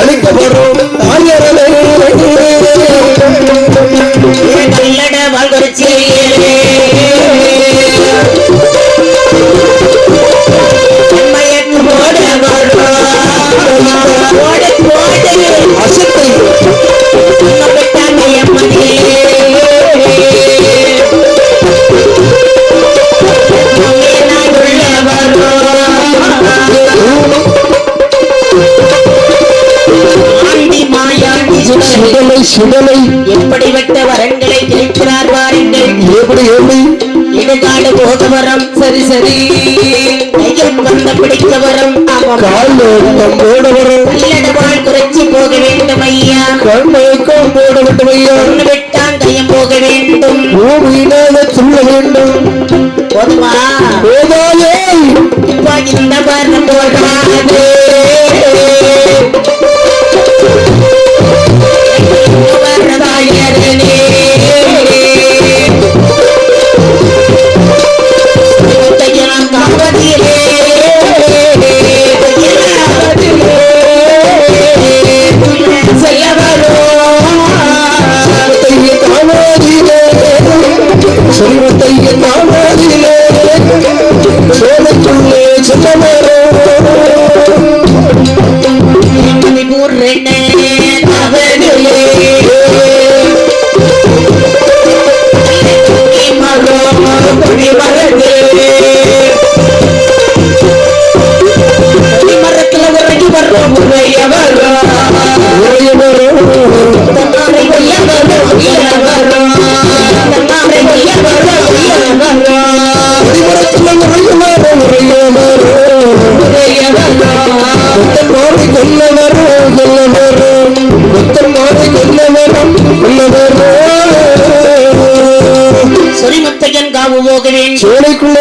அழிக்கப்படும் தாயரலை நல்லட வாழ்வரச்சியே சுடலை சுடலை எப்படிப்பட்ட வரங்களை கேட்கிறார் வாருங்கள். எப்படி எப்படி? இடுகாடு போக வரம் சரி சரி. கையில் வந்த பிடிக்க வரம் ஆமாம். கால் போட வரும் கல்லடவாள் குறைச்சி போக வேண்டும் ஐயா. கண்மயக்கம் போட வேண்டும் ஐயா. ஒன்று விட்டான் கையம் போக வேண்டும். பூமியினால சொல்ல வேண்டும். போதுமா சோலைக்குள்ளே சின்னமரோ. மரத்துல உரைக்கு வர்ற உரையவரோ உரையவரோ ஒருமத்தையன் காவு போகிறேன் சோலைக்குள்ளே